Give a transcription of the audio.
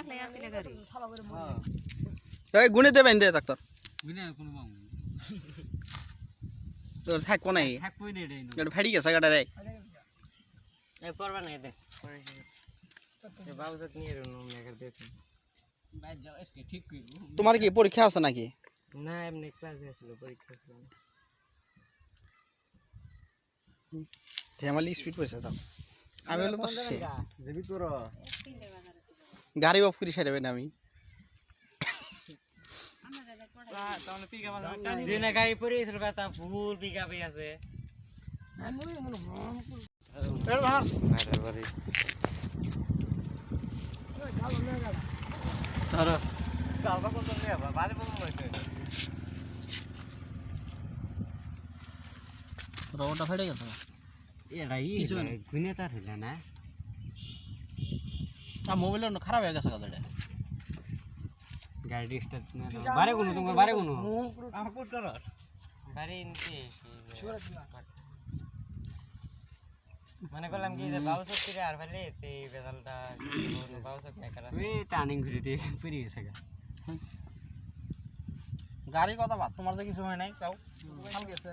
একলাই আসলে গাড়ি। এই গুনে দেবেন দে ডাক্তার। বিনা কোনো বাবু তোর থাকব নাই। থাকবই না। এটাই এটা ফেড়ি গেছে গাড়ি রে এ করবা না দে এ বাবু নিয়ে রুন মেকার দে বাইর যাও আজকে ঠিক কইব তোমার কি পরীক্ষা আছে নাকি? না এমনি ক্লাসে আসলো পরীক্ষা ছিল ধেমালি স্পিড পয়সা দাও আমি হলো তো সে যাবি তোর গাড়ি অফ করে সারবে না আমি। ধরো। হইছে রোডটা ফেড়ে গেছে এটা গুনে তার হইল না। আর মোবাইল খারাপ হয়ে গেছে গাড়িটা গাড়ি স্টার্ট না বারে কোনো তোমার বারে কোনো আমার কোট কর গাড়ি ইনতে মানে করলাম কি যে বাবু সব আর ফেলে তে বেদালটা বাবু সব মেকার আছে টার্নিং ঘুরে দিয়ে পড়ে গেছে গা। গাড়ি কথা বাদ তোমার তো কিছু হয় নাই তাও গেছে।